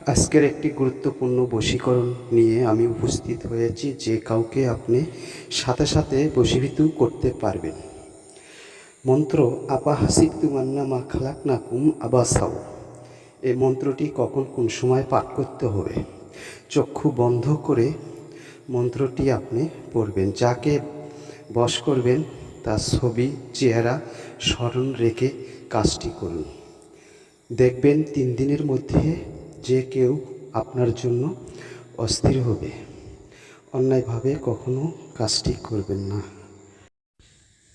আজকের একটি গুরুত্বপূর্ণ বশীকরণ নিয়ে আমি উপস্থিত হয়েছি যে কাউকে আপনি সাথে সাথে বশীভূত করতে পারবেন। মন্ত্র, আপা হাসিক তুমান্না মা খালাক নাকুম আবাসাও এই মন্ত্রটি কখন কোন সময় পাঠ করতে হবে? চক্ষু বন্ধ করে মন্ত্রটি আপনি পড়বেন। যাকে বশ করবেন, তার ছবি, চেহারা, স্মরণ রেখে কাজটি করুন। দেখবেন তিন দিনের মধ্যে যে কেউ আপনার জন্য অস্থির হবে। অন্যায়ভাবে কখনো কাজটি করবেন না।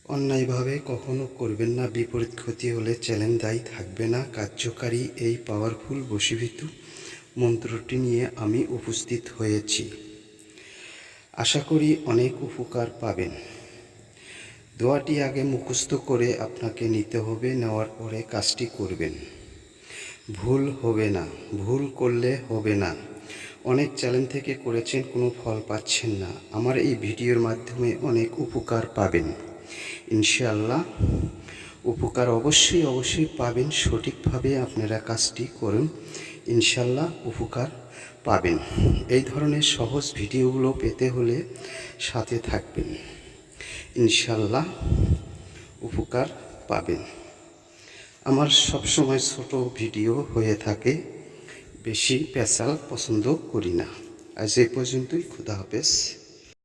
অন্যায়ভাবে কখনো করবেন না। বিপরীত ক্ষতি হলে চ্যালেঞ্জ দায়ী থাকবে না। কার্যকারী এই পাওয়ারফুল বশীভূত মন্ত্রটি নিয়ে আমি উপস্থিত হয়েছি। আশা করি অনেক উপকার পাবেন। দোয়াটি আগে মুখস্থ করে আপনাকে নিতে হবে। নেওয়ার পরে কাজটি করবেন। ভুল হবে না, ভুল করলে হবে না। অনেক চ্যালেঞ্জ থেকে করেছেন, কোনো ফল পাচ্ছেন না। আমার এই ভিডিওর মাধ্যমে অনেক উপকার পাবেন। ইনশাআল্লাহ, উপকার অবশ্যই অবশ্যই পাবেন। সঠিকভাবে আপনারা কাজটি করুন। ইনশাল্লাহ উপকার পাবেন। এই ধরনের সহজ ভিডিওগুলো পেতে হলে সাথে থাকবেন। ইনশাল্লাহ উপকার পাবেন। আমার সবসময় ছোট ভিডিও হয়ে থাকে, বেশি পেশাল পছন্দ করি না। আজ এই পর্যন্তই, খুদা হাফেজ।